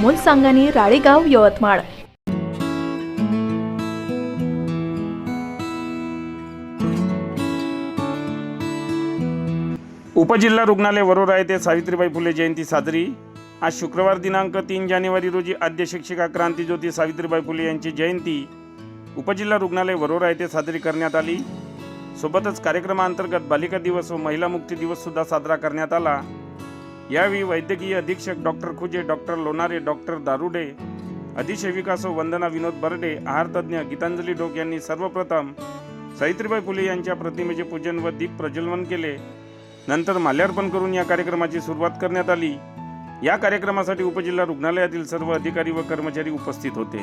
अमोल सांगानी राळेगाव यवतमाळ. उपजिल्हा रुग्णालय वरोरा येथे सावित्रीबाई फुले जयंती साजरी. आज शुक्रवार दिनांक तीन जानेवारी रोजी आद्य शिक्षिका क्रांतीज्योती सावित्रीबाई फुले यांची जयंती उपजिल्हा रुग्णालय वरोरा येथे साजरी करण्यात आली. सोबतच कार्यक्रमाअंतर्गत बालिका दिवस व महिला मुक्ती दिवस सुद्धा साजरा करण्यात आला. यावेळी वैद्यकीय अधीक्षक doctor Khuje doctor Lonare doctor Darude अधिसेविकासो Vandana Vinod Barde आहारतज्ञ गीतांजली डोक यांनी सर्वप्रथम सावित्रीबाई फुले यांच्या प्रतिमेचे पूजन व दीप प्रज्वलन केले. नंतर माल्यार्पण करून या कार्यक्रमाची सुरुवात करण्यात आली. या कार्यक्रमासाठी उपजिल्हा रुग्णालयातील सर्व अधिकारी व कर्मचारी उपस्थित होते.